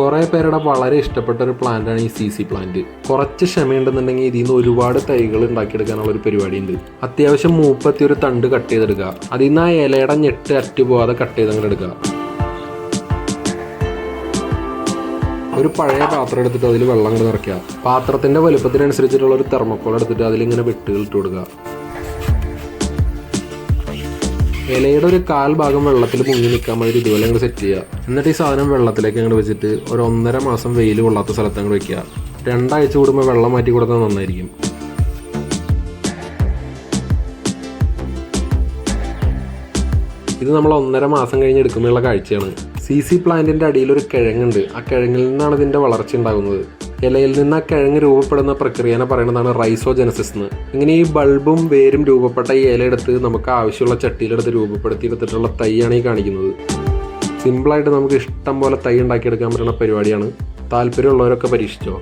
കുറേ പേരുടെ വളരെ ഇഷ്ടപ്പെട്ട ഒരു പ്ലാന്റാണ് ഈ സി സി പ്ലാന്റ് കുറച്ച് ക്ഷമയുണ്ടെന്നുണ്ടെങ്കിൽ ഇതിൽ നിന്ന് ഒരുപാട് തൈകൾ ഉണ്ടാക്കിയെടുക്കാനുള്ള ഒരു പരിപാടിയുണ്ട്. അത്യാവശ്യം മൂപ്പത്തി ഒരു തണ്ട് കട്ട് ചെയ്തെടുക്കുക. അതിൽ നിന്ന് ആ ഇലയുടെ ഞെട്ട് അറ്റ് പോവാതെ കട്ട് ചെയ്ത് അങ്ങോട്ട് എടുക്കുക. ഒരു പഴയ പാത്രം എടുത്തിട്ട് അതിൽ വെള്ളം കൂടെ നിറയ്ക്കുക. പാത്രത്തിന്റെ വലുപ്പത്തിനനുസരിച്ചിട്ടുള്ള ഒരു തെർമക്കോൾ എടുത്തിട്ട് അതിലിങ്ങനെ വെട്ടുകൾ ഇട്ട് കൊടുക്കുക. ഇലയുടെ ഒരു കാൽ ഭാഗം വെള്ളത്തിൽ മുങ്ങി നിൽക്കാൻ മാതിരി ഇതുപോലെ അങ്ങോട്ട് സെറ്റ് ചെയ്യുക. എന്നിട്ട് ഈ സാധനം വെള്ളത്തിലേക്ക് അങ്ങോട്ട് വെച്ചിട്ട് ഒരു ഒന്നര മാസം വെയിൽ കൊള്ളാത്ത സ്ഥലത്ത് അങ്ങോട്ട് വെക്കുക. രണ്ടാഴ്ച കൂടുമ്പോൾ വെള്ളം മാറ്റി കൊടുത്താൽ നന്നായിരിക്കും. ഇത് നമ്മൾ ഒന്നര മാസം കഴിഞ്ഞ് എടുക്കുമ്പോഴുള്ള കാഴ്ചയാണ്. സി സി പ്ലാന്റിന്റെ അടിയിൽ ഒരു കിഴങ്ങുണ്ട്. ആ കിഴങ്ങിൽ നിന്നാണ് ഇതിന്റെ വളർച്ച ഉണ്ടാകുന്നത്. ഇലയിൽ നിന്ന് ആ കിഴങ്ങ് രൂപപ്പെടുന്ന പ്രക്രിയനെ പറയുന്നതാണ് റൈസോജനസിസ് എന്ന് ഇങ്ങനെ ഈ ബൾബും വേരും രൂപപ്പെട്ട ഈ ഇലയെടുത്ത് നമുക്ക് ആവശ്യമുള്ള ചട്ടിയിലെടുത്ത് രൂപപ്പെടുത്തി എടുത്തിട്ടുള്ള തൈയാണ് ഈ കാണിക്കുന്നത്. സിമ്പിളായിട്ട് നമുക്ക് ഇഷ്ടം പോലെ തൈ ഉണ്ടാക്കിയെടുക്കാൻ പറ്റുന്ന പരിപാടിയാണ്. താല്പര്യമുള്ളവരൊക്കെ പരീക്ഷിച്ചോ.